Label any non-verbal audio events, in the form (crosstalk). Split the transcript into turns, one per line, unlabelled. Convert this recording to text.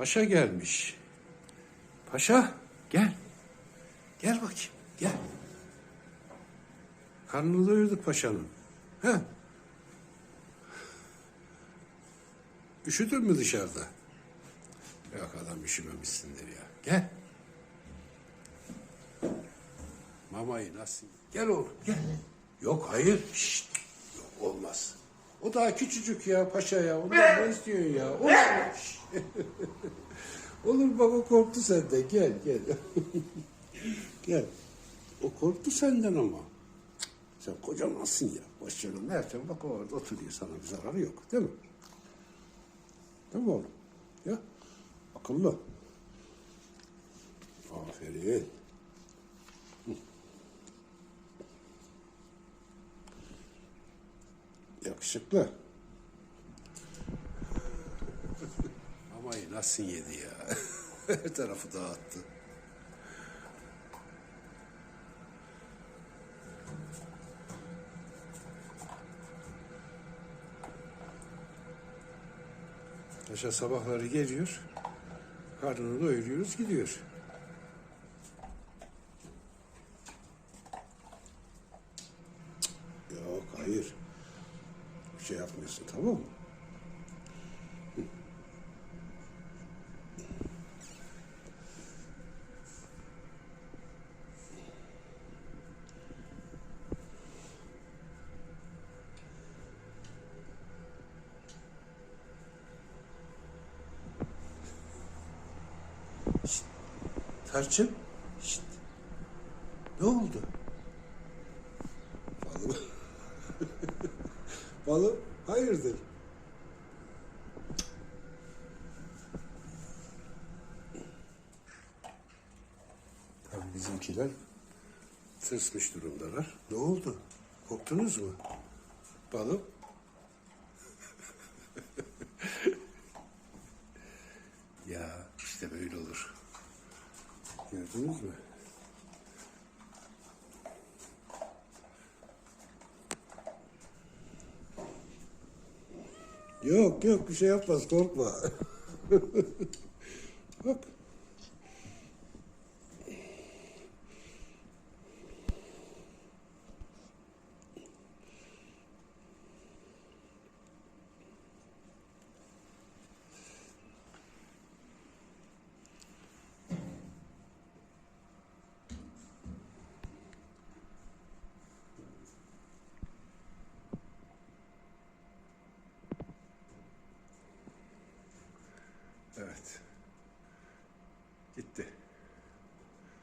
Paşa gelmiş. Paşa gel. Gel bakayım gel. Karnını doyurduk paşanın. He? Üşüdün mü dışarıda? Yok adam üşümemişsindir ya. Gel. Mamayı nasıl? Gel oğlum gel. Yok hayır. Şşt. Yok olmaz. O daha küçücük ya paşa ya. Ondan ne istiyorsun ya? Olur. (laughs) Olur baba korktu senden. Gel gel. (laughs) gel. O korktu senden ama. Sen kocamansın ya. Ver onu. Nereden bak o orada oturuyor. Sana bir zararı yok. Değil mi? Değil mi oğlum? Ya. Akıllı. Aferin. Yakışıklı. (laughs) Mamayı nasıl yedi ya? (laughs) Her tarafı dağıttı. Paşa sabahları geliyor. Karnını doyuruyoruz gidiyor. Cık, Yok hayır. Bir şey yapmıyorsun tamam mı? Şşt. Tarçın. Şşt. Ne oldu? Balım. (laughs) Balım hayırdır? Tabii bizimkiler tırsmış durumdalar. Ne oldu? Korktunuz mu? Balım. (laughs) ya işte böyle olur. Gördünüz mü? Yok yok bir şey yapmaz korkma. (laughs) Bak. Evet. Gitti.